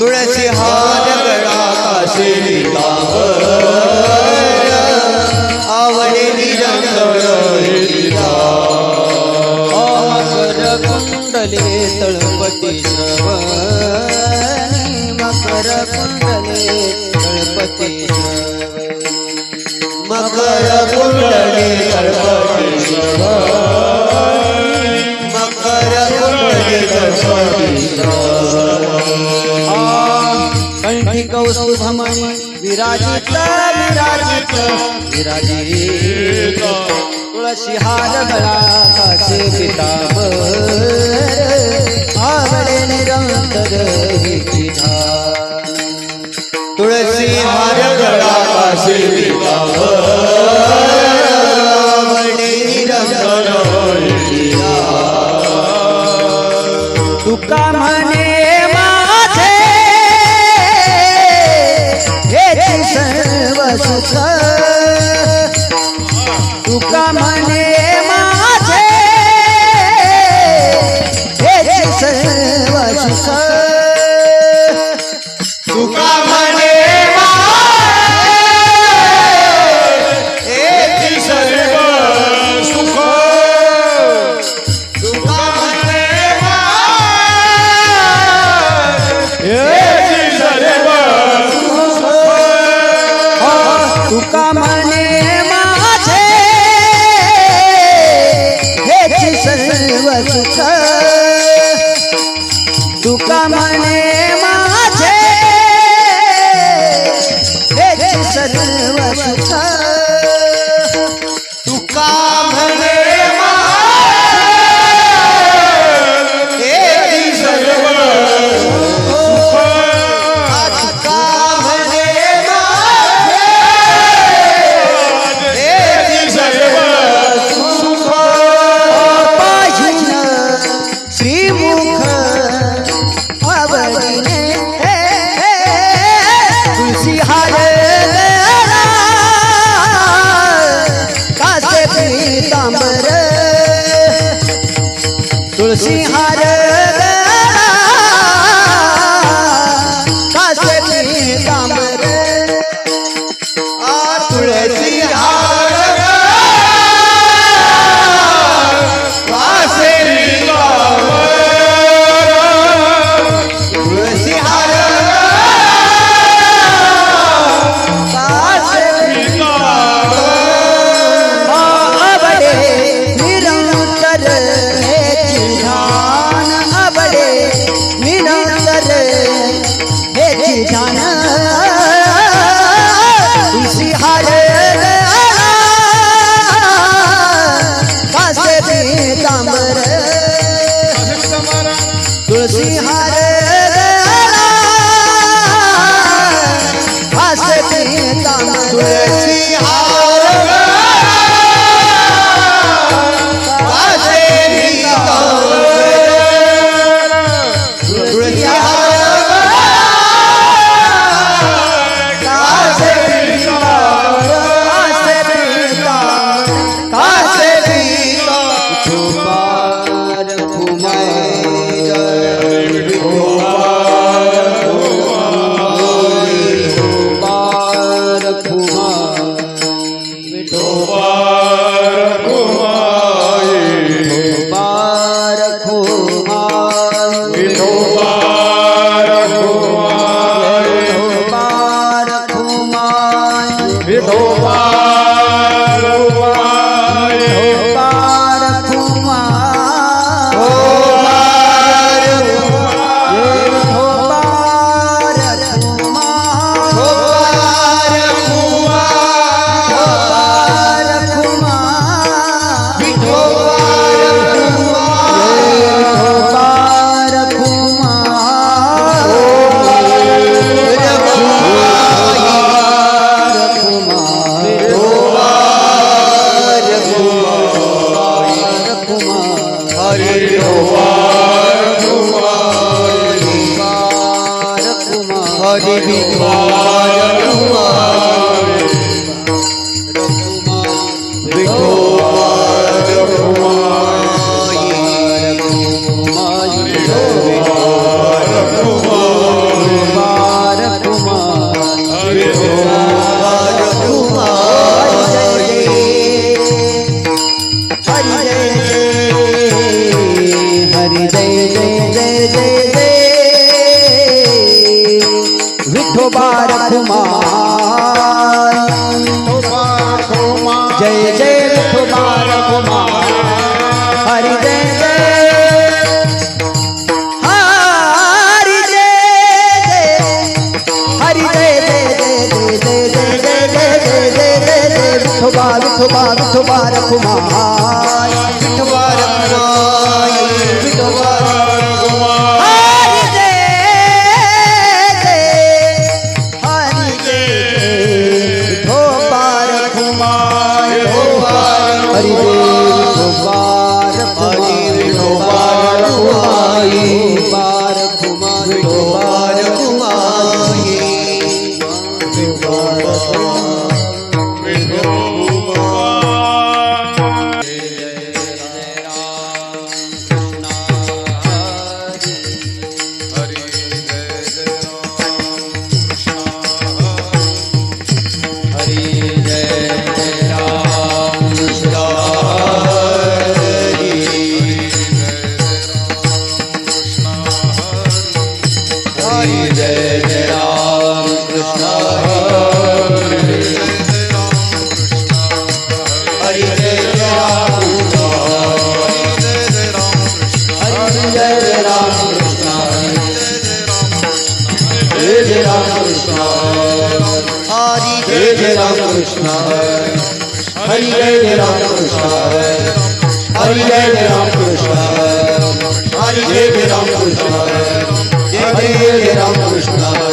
तुळसी हार गळा काशिली तावर आवडेली रंगळी मकर कुंडले तळपती श्रवणी मकर कुंडले तळपती कंठी कौस्तुभमणी विराजित विराजित विराजित तुळशी हार गळा पिता Oh. তোমার Hare Ram Krishna Hare Hare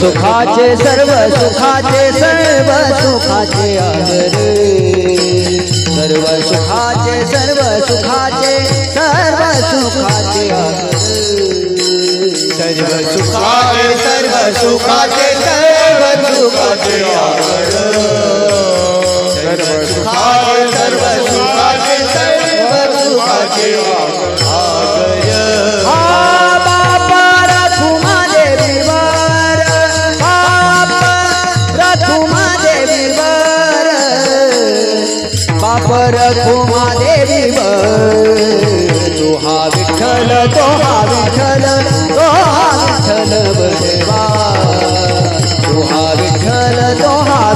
सुखाचे सर्व सुखाचे सर्व सुखाचे आदरे. सर्व सुखाचे सर्व सुखाचे सर्व सुखाचे सर्व सुखाचे सर्व सुखाचे सर्व सुखाचे सर्व सुखाचे सर्व सुखाचे सर्व सुखाचे रघुमा देवी तो हा तोहा विठल हा विठ्ठल तो हा विठ्ठल बसेवा तो हा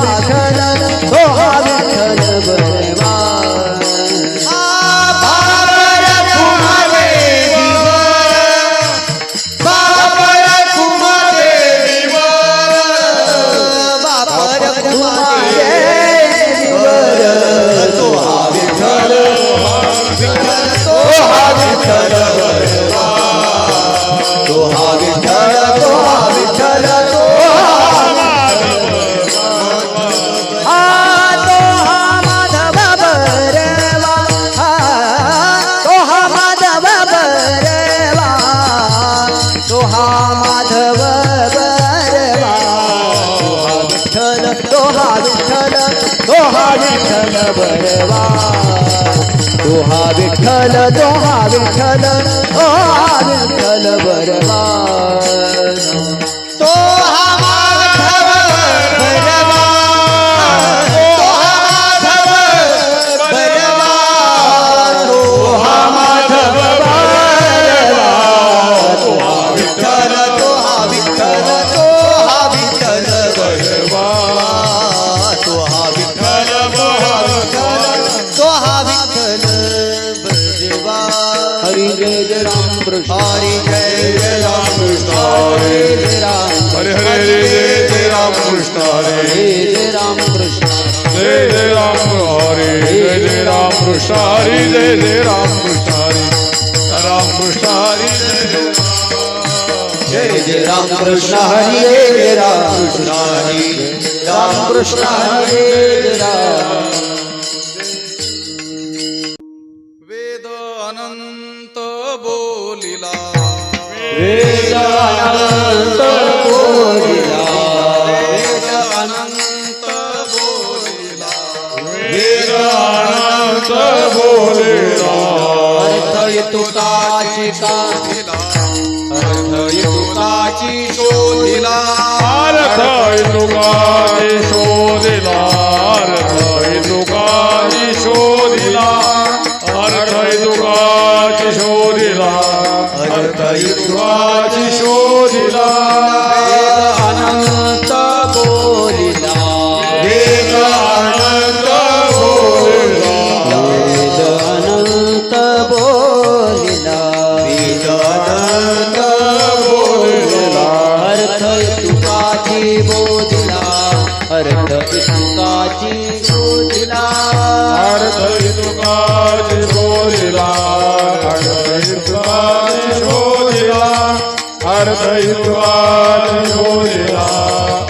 विद्वान बोलला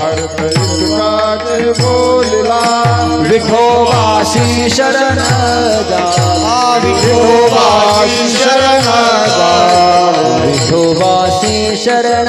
अर्थ युगाचे बोलला विठोबाशी शरण विठोबाशी शरण विठोबाशी शरण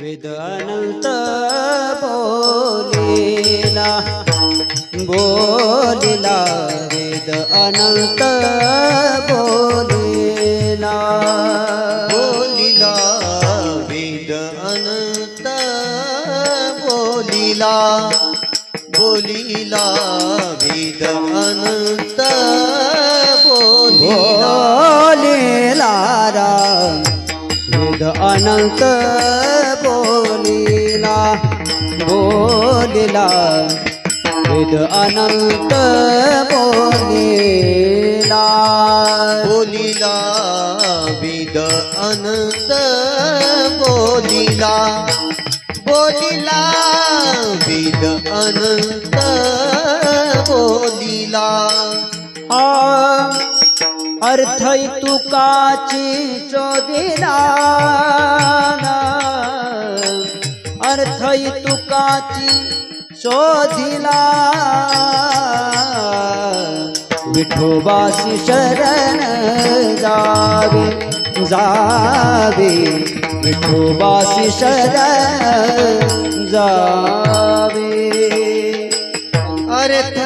वेद अनंत बोलिला बोलिला वेद अनंत बोलिला बोलिला वेद अनंत बोलिला बोलिला वेद अनंत बोलिला बोलिला राम अनंत बोलिला बोलिला. वेद अनंत बोलिला. बोलिला वेद अनंत बोलिला. बोलिला वेद अनंत बोलिला. आ अर्थ तुकाची चोदिना अर्थ तुकाची शोधिला विठोबासी शरण जावे जावे. विठोबासी शरण जावे. अर्थ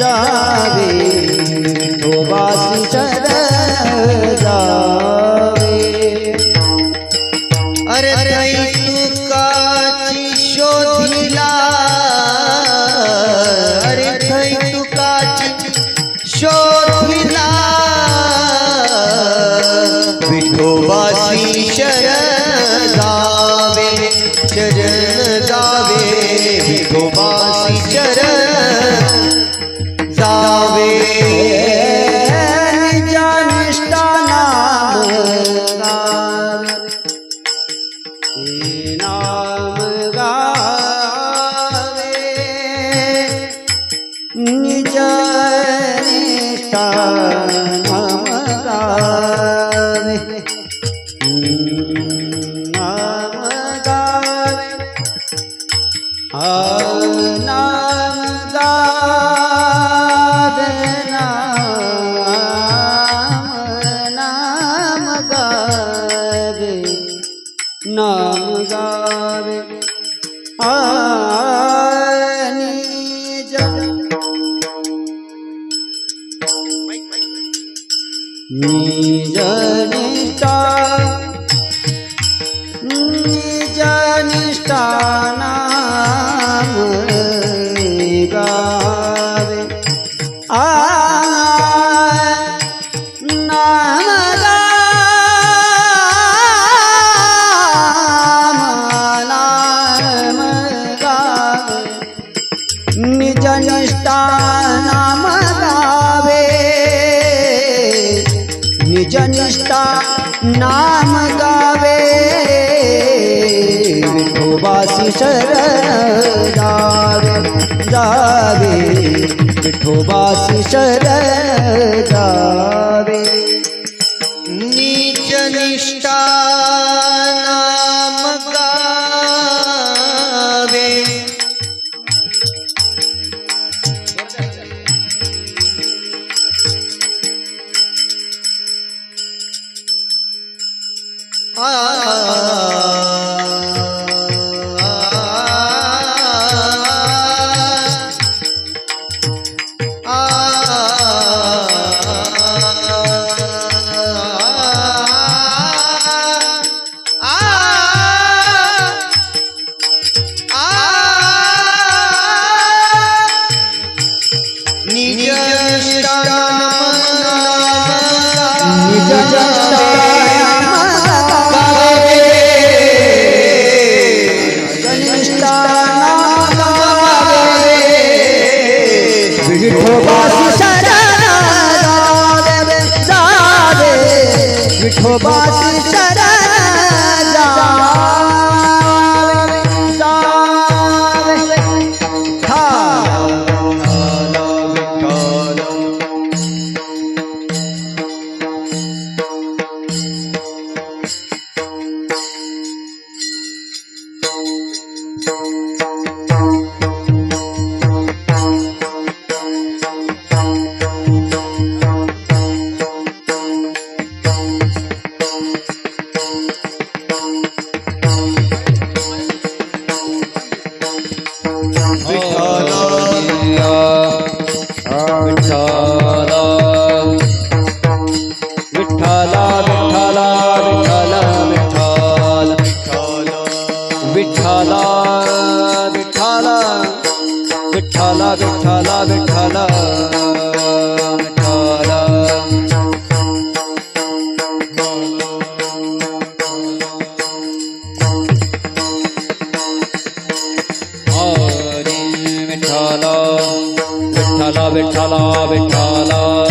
যাবে। जनिष्ठा नाम गावे। विठोबासी शरण जावे। जावे विठोबासी शरण जावे விட்டாலா விட்டாலா